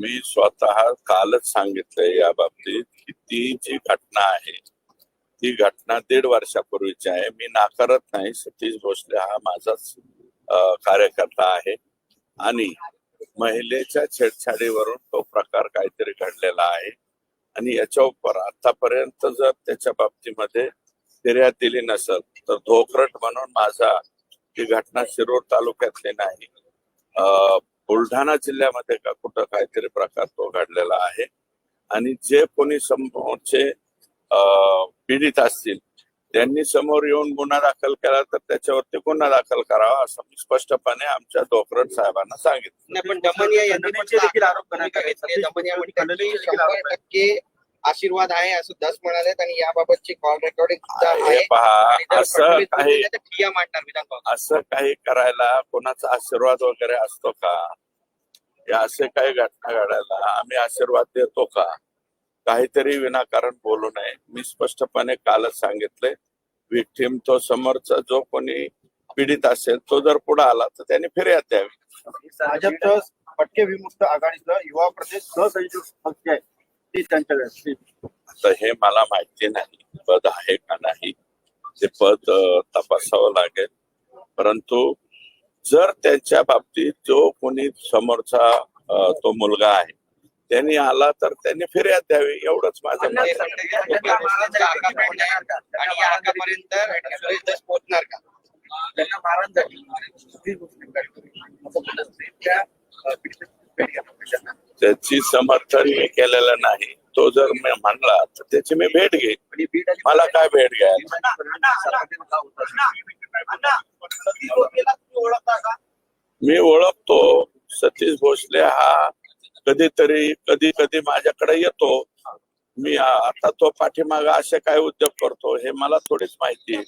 मी स्वतः कालच सांगितलंय या बाबतीत की ती जी घटना आहे ती घटना दीड वर्षापूर्वीची आहे. मी नाकारत नाही. सतीश भोसले हा माझाच कार्यकर्ता आहे. आणि महिलेच्या छेडछाडीवरून तो प्रकार काहीतरी घडलेला आहे. आणि याच्या उपर आतापर्यंत जर त्याच्या बाबतीमध्ये फिर्याद दिली नसेल तर धोकरट म्हणून माझा ही घटना शिरूर तालुक्यातली नाही. बुलढाणा जिल्ह्यामध्ये का कुठं काहीतरी प्रकार तो घडलेला आहे. आणि जे कोणी समोरचे पीडित असतील त्यांनी समोर येऊन गुन्हा दाखल केला तर त्याच्यावरती गुन्हा दाखल करावा असं मी स्पष्टपणे आमच्या धोकरट साहेबांना सांगितलं. पण दमनिया यांनी देखील आरोप टक्के आशीर्वाद आहे असं दस म्हणालेत आणि याबाबतची कॉल रेकॉर्डिंग सुद्धा हे आहे. पहा आणि जर असं काही बोलले तर ठिय्या मांडणार असं काही करायला कोणाचा आशीर्वाद वगैरे असतो का? या असे काही घटना घडायला आम्ही आशीर्वाद देतो का? काहीतरी विनाकारण बोलू नये. मी स्पष्टपणे कालच सांगितले विक्टीम तो समोरचा जो कोणी पीडित असेल तो जर पुढे आला तर त्याने फिर्याद द्यावी. भाजपचं फटके विमुक्त आघाडीचं युवा प्रदेश सहसंयोजक आहे. ती त्यांच्याकडे आता हे मला माहिती नाही पद आहे का नाही ते पद तपासावं लागेल. परंतु जर त्यांच्या बाबतीत जो कोणी समोरचा तो मुलगा आहे त्यांनी आला तर त्यांनी फिर्याद द्यावी एवढंच माझं पोहोचणार का? त्यांना मारण झाली. त्याची समर्थन मी केलेलं नाही. तो जर मी म्हणला तर त्याची मी भेट घेईन. मला काय भेट घ्यायला? मी ओळखतो. सतीश भोसले हा कधीतरी कधी कधी माझ्याकडे येतो. मी आता तो पाठीमाग असे काय उद्योग करतो हे मला थोडीच माहिती आहे.